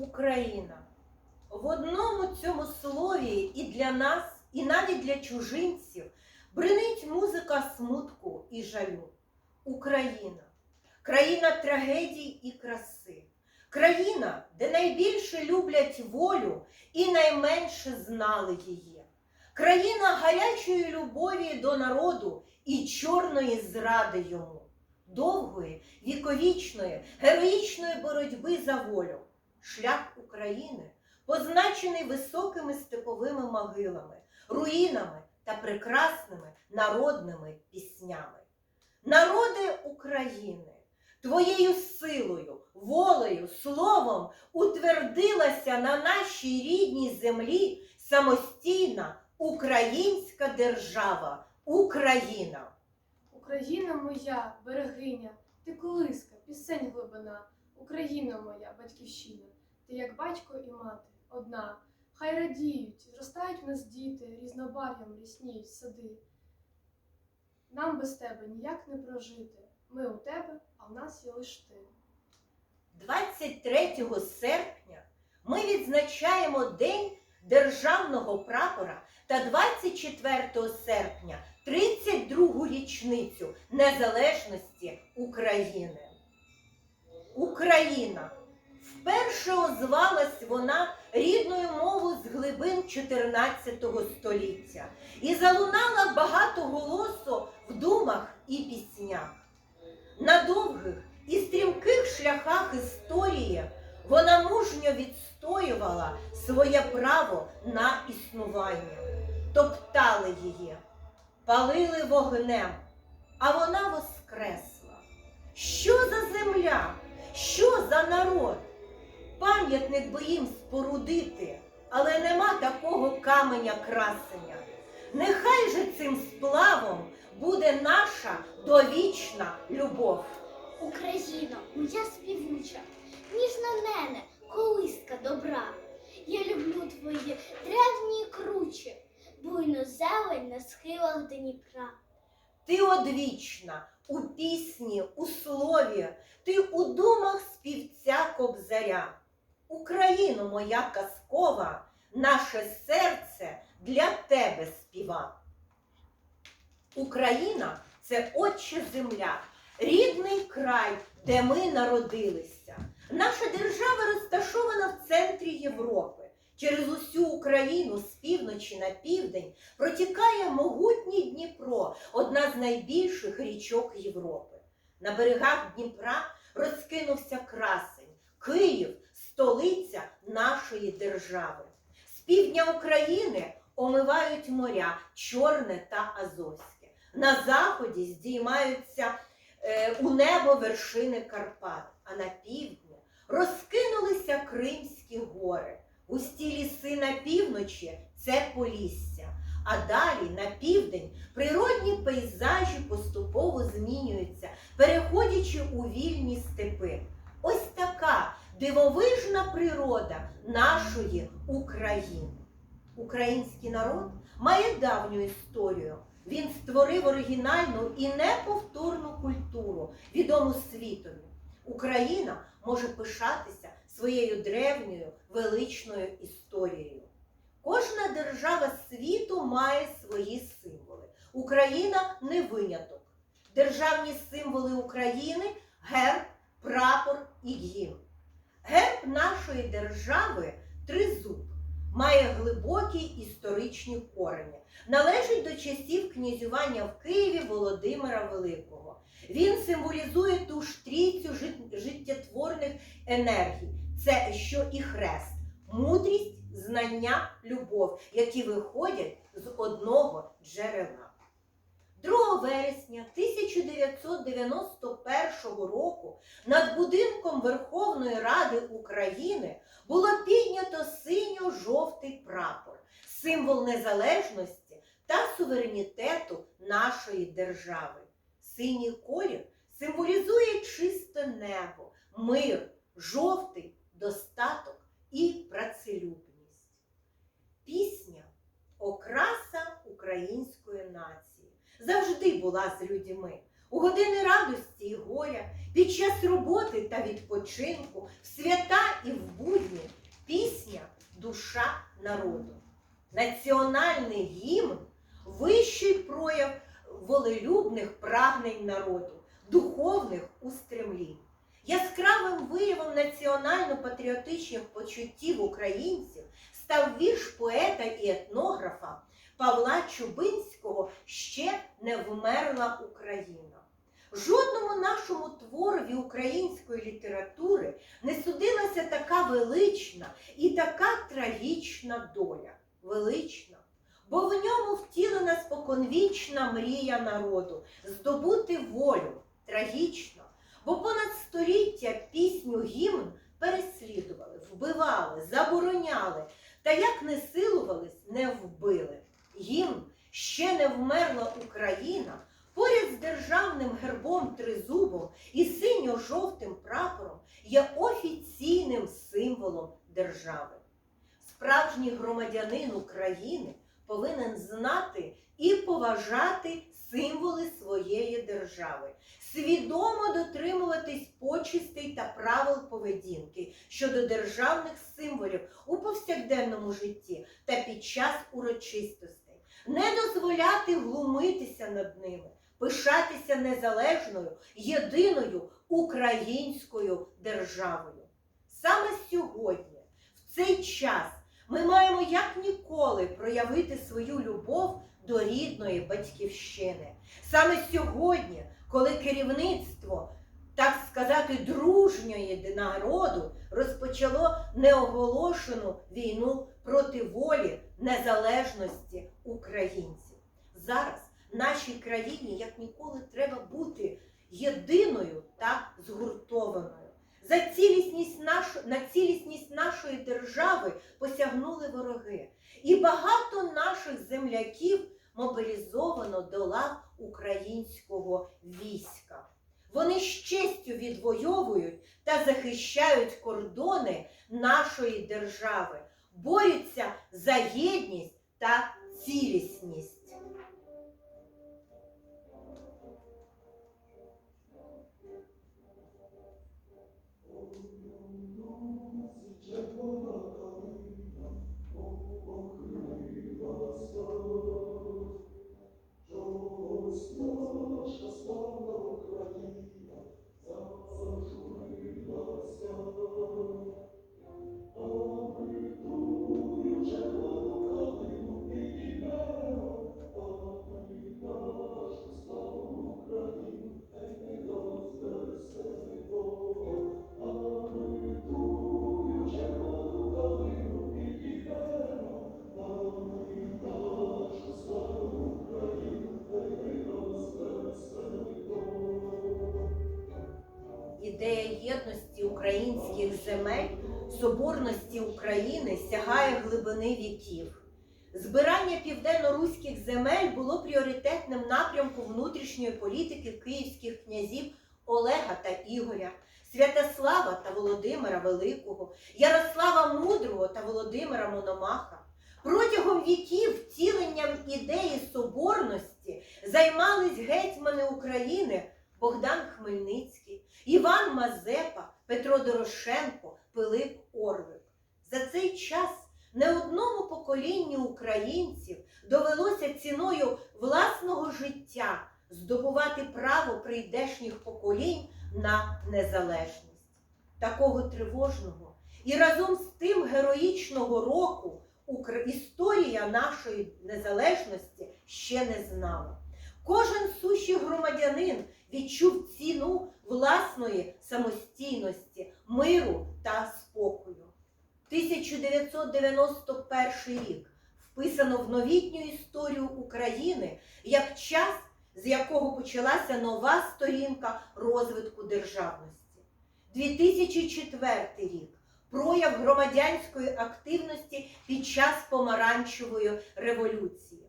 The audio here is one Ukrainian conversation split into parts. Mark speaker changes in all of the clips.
Speaker 1: Україна. В одному цьому слові і для нас, і навіть для чужинців бринить музика смутку і жалю. Україна, країна трагедій і краси, країна, де найбільше люблять волю і найменше знали її, країна гарячої любові до народу і чорної зради йому, довгої, віковічної, героїчної боротьби за волю. Шлях України позначений високими степовими могилами, руїнами та прекрасними народними піснями. Народи України, твоєю силою, волею, словом утвердилася на нашій рідній землі самостійна українська держава Україна.
Speaker 2: Україна моя, берегиня, ти колиска, пісень глибина, Україна моя, батьківщина, ти як батько і мати, одна. Хай радіють, зростають в нас діти, різнобарв'ям рісніють сади. Нам без тебе ніяк не прожити. Ми у тебе, а в нас є лиш ти.
Speaker 1: 23 серпня ми відзначаємо День державного прапора та 24 серпня 32 річницю незалежності України. Україна. Вперше озвалась вона рідною мовою з глибин 14 століття і залунала багато голосу в думах і піснях. На довгих і стрімких шляхах історії вона мужньо відстоювала своє право на існування, топтали її, палили вогнем, а вона воскресла. Що за земля? Що за народ? Пам'ятник би їм спорудити, але нема такого каменя красення. Нехай же цим сплавом буде наша довічна любов.
Speaker 3: Україно, моя співуча, ніжна нене, колиска добра. Я люблю твої древні кручі, буйну зелень на схилах Дніпра.
Speaker 1: Ти одвічна у пісні, у слові, ти у думах співця кобзаря. Україно моя казкова, наше серце для тебе співа. Україна це отче земля, рідний край, де ми народилися. Наша держава розташована в центрі Європи. Через усю Україну з півночі на південь протікає могутній Дніпро, одна з найбільших річок Європи. На берегах Дніпра розкинувся красень, Київ, столиця нашої держави. З півдня України омивають моря Чорне та Азовське. На заході здіймаються е, у небо вершини Карпат, а на півдні розкинулися Кримські гори. Густі ліси на півночі це Полісся, а далі на південь природні пейзажі поступово змінюються, переходячи у вільні степи. Ось така дивовижна природа нашої України. Український народ має давню історію. Він створив оригінальну і неповторну культуру, відому світові. Україна може пишатися своєю древньою величною історією. Кожна держава світу має свої символи. Україна не виняток. Державні символи України герб, прапор і гімн. Герб нашої держави тризуб, має глибокі історичні корені, належить до часів князювання в Києві Володимира Великого. Він символізує ту ж життєтворних енергій. Це що і хрест, мудрість, знання, любов, які виходять з одного джерела. 2 вересня 1991 року над будинком Верховної Ради України було піднято синьо-жовтий прапор, символ незалежності та суверенітету нашої держави. Синій колір символізує чисте небо, мир, жовтий достаток і працелюбність. Пісня окраса української нації завжди була з людьми. у години радості і горя, під час роботи та відпочинку, в свята і в будні пісня душа народу. Національний гімн вищий прояв волелюбних прагнень народу, духовних устремлінь. Яскравим виявом національно-патріотичних почуттів українців став вірш поета і етнографа Павла Чубинського Ще не вмерла Україна. Жодному нашому творові української літератури не судилася така велична і така трагічна доля. Велична, бо в ньому втілена споконвічна мрія народу здобути волю. Трагічно, бо понад століття пісню гімн переслідували, вбивали, забороняли, та як не силувались, не вбили. Гімн ще не вмерла Україна поряд з державним гербом тризубом і синьо-жовтим прапором є офіційним символом держави. Справжній громадянин України повинен знати і поважати символи своєї держави, свідомо дотримуватись почестей та правил поведінки щодо державних символів у повсякденному житті та під час урочистостей, не дозволяти глумитися над ними, пишатися незалежною, єдиною українською державою. Саме сьогодні, в цей час, ми маємо як ніколи проявити свою любов до рідної батьківщини. Саме сьогодні, коли керівництво, так сказати, дружньої народу розпочало неоголошену війну проти волі незалежності українців. Зараз нашій країні як ніколи треба бути єдиною та згуртованою. За цілісність наш... на цілісність нашої держави посягнули вороги, і багато наших земляків мобілізовано до лав українського війська. Вони з честю відвоюють та захищають кордони нашої держави, борються за єдність та цілісність. Збирання південно-руських земель було пріоритетним напрямком внутрішньої політики київських князів Олега та Ігоря, Святослава та Володимира Великого, Ярослава Мудрого та Володимира Мономаха. Протягом віків втіленням ідеї соборності займались гетьмани України Богдан Хмельницький, Іван Мазепа, Петро Дорошенко, Пилип Орвик. За цей час не одному поколінню українців довелося ціною власного життя здобувати право прийдешніх поколінь на незалежність. Такого тривожного і разом з тим героїчного року історія нашої незалежності ще не знала. Кожен сущий громадянин відчув ціну власної самостійності, миру та спокою. 1991 рік вписано в новітню історію України як час, з якого почалася нова сторінка розвитку державності. 2004 рік прояв громадянської активності під час помаранчевої революції.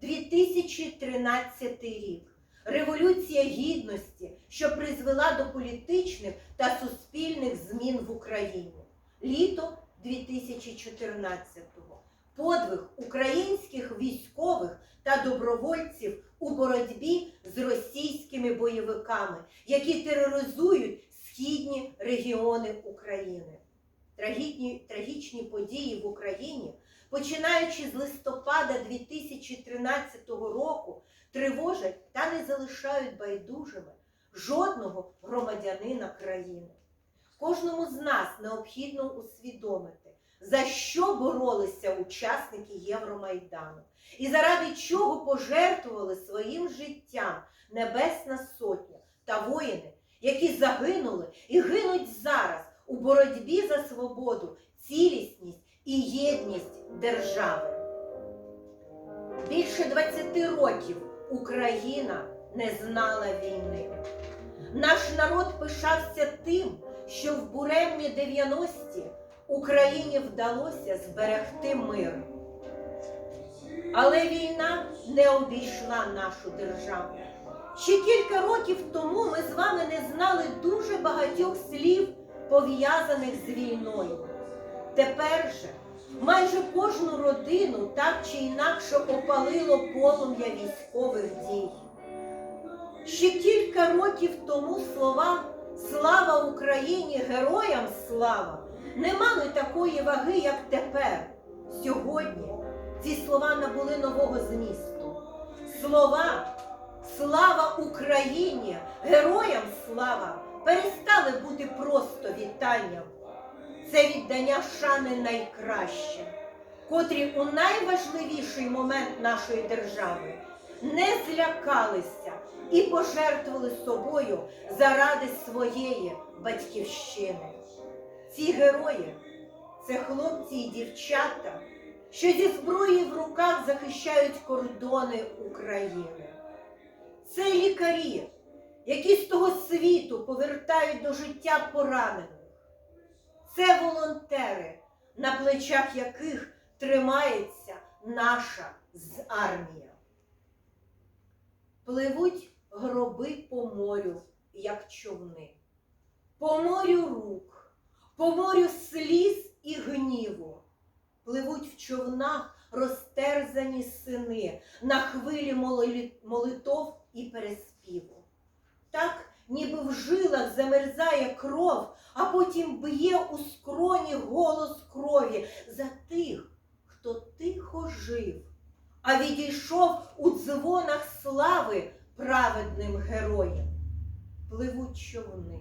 Speaker 1: 2013 рік Революція гідності, що призвела до політичних та суспільних змін в Україні. Літо 2014-го. подвиг українських військових та добровольців у боротьбі з російськими бойовиками, які тероризують східні регіони України. Трагічні, трагічні події в Україні, починаючи з листопада 2013 року, тривожать та не залишають байдужими жодного громадянина країни. Кожному з нас необхідно усвідомити, за що боролися учасники Євромайдану і заради чого пожертвували своїм життям Небесна Сотня та воїни, які загинули і гинуть зараз у боротьбі за свободу, цілісність і єдність держави. Більше 20 років Україна не знала війни. Наш народ пишався тим, що в буремні 90-ті Україні вдалося зберегти мир. Але війна не обійшла нашу державу. Ще кілька років тому ми з вами не знали дуже багатьох слів, пов'язаних з війною. Тепер же майже кожну родину так чи інакше опалило полум'я військових дій. Ще кілька років тому слова Слава Україні! Героям слава! не мали такої ваги, як тепер. Сьогодні ці слова набули нового змісту. Слова Слава Україні! Героям слава! перестали бути просто вітанням. Це віддання шани найкраще, котрі у найважливіший момент нашої держави не злякалися і пожертвували собою заради своєї батьківщини. Ці герої це хлопці і дівчата, що зі зброєю в руках захищають кордони України. Це лікарі, які з того світу повертають до життя поранених. Це волонтери, на плечах яких тримається наша армія. Пливуть гроби по морю, як човни, по морю рук, по морю сліз і гніву. Пливуть в човнах розтерзані сини на хвилі молитов і переспіву. Так, ніби в жилах замерзає кров, а потім б'є у скроні голос крові за тих, хто тихо жив, а відійшов у дзвонах слави праведним героям. Пливуть човни,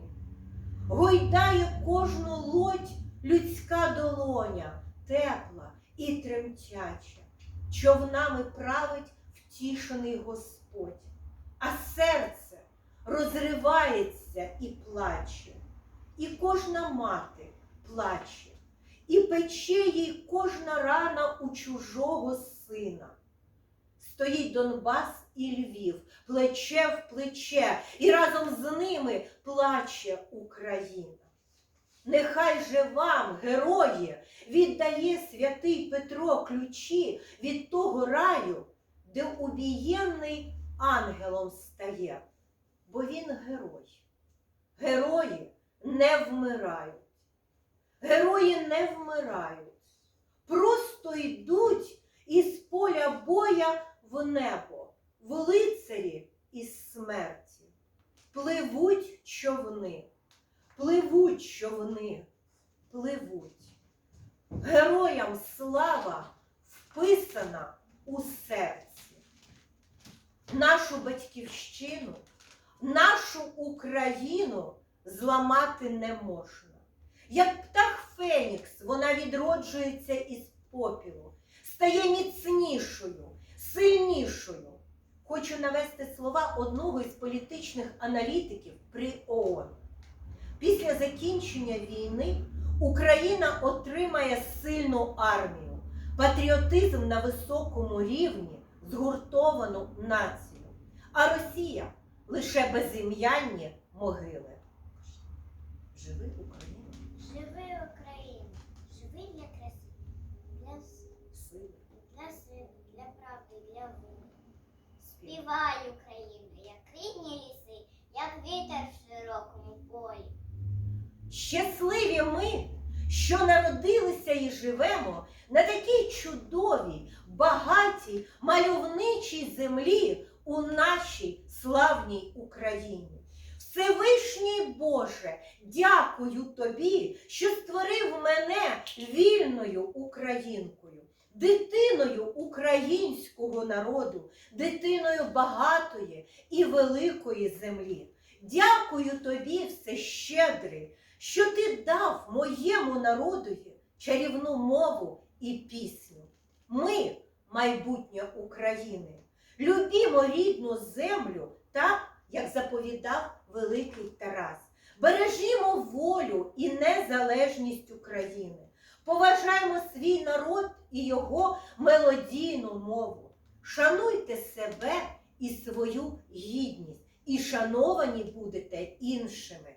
Speaker 1: гойдає кожну лодь людська долоня, тепла і тремтяча. Човнами править втішений Господь, а серце розривається і плаче, і кожна мати плаче, і пече їй кожна рана у чужого сина. Стоїть Донбас і Львів, плече в плече, і разом з ними плаче Україна. Нехай же вам, герої, віддає святий Петро ключі від того раю, де убієнний ангелом стає, бо він герой. Герої не вмирають. Герої не вмирають. Просто йдуть із поля боя в небо, в лицарі із смерті. Пливуть човни, пливуть човни, пливуть. Героям слава вписана у серці. Нашу батьківщину, нашу Україну зламати не можна. Як птах Фенікс, вона відроджується із попілу, стає міцнішою, сильнішою. Хочу навести слова одного із політичних аналітиків при ООН. Після закінчення війни Україна отримає сильну армію, патріотизм на високому рівні, згуртовану націю, а Росія лише безім'янні могили. Живи Україна,
Speaker 3: Живи Україна, живи для краси, для, с-
Speaker 1: сили,
Speaker 3: для сили, для правди, для волі.
Speaker 1: спів.
Speaker 3: Співай, Україна, як рідні ліси, як вітер в широкому полі.
Speaker 1: Щасливі ми, що народилися і живемо на такій чудовій, багатій, мальовничій землі у нашій славній Україні. Всевишній Боже, дякую тобі, що створив мене вільною українкою, дитиною українського народу, дитиною багатої і великої землі. Дякую тобі, всещедрий, що ти дав моєму народові чарівну мову і пісню. Ми майбутнє України. Любімо рідну землю так, як заповідав великий Тарас. Бережімо волю і незалежність України. Поважаємо свій народ і його мелодійну мову. Шануйте себе і свою гідність, і шановані будете іншими.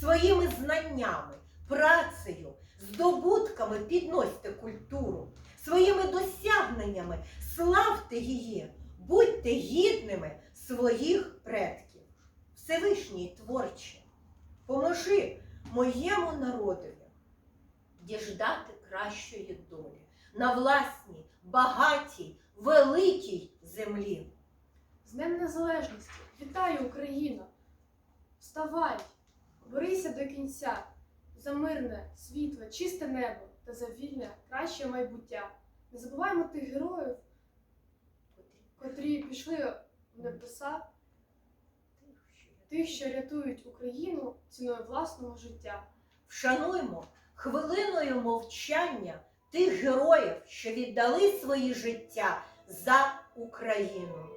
Speaker 1: Своїми знаннями, працею, здобутками підносьте культуру, своїми досягненнями славте її, будьте гідними своїх предків. Всевишній творче, поможи моєму народові діждати кращої долі на власній, багатій, великій землі.
Speaker 2: З Днем Незалежності! Вітаю, Україно! Вставай, борися до кінця за мирне, світле, чисте небо та за вільне, краще майбуття. Не забуваємо тих героїв, котрі пішли в небеса, тих, що рятують Україну ціною власного життя.
Speaker 1: Вшануймо хвилиною мовчання тих героїв, що віддали свої життя за Україну.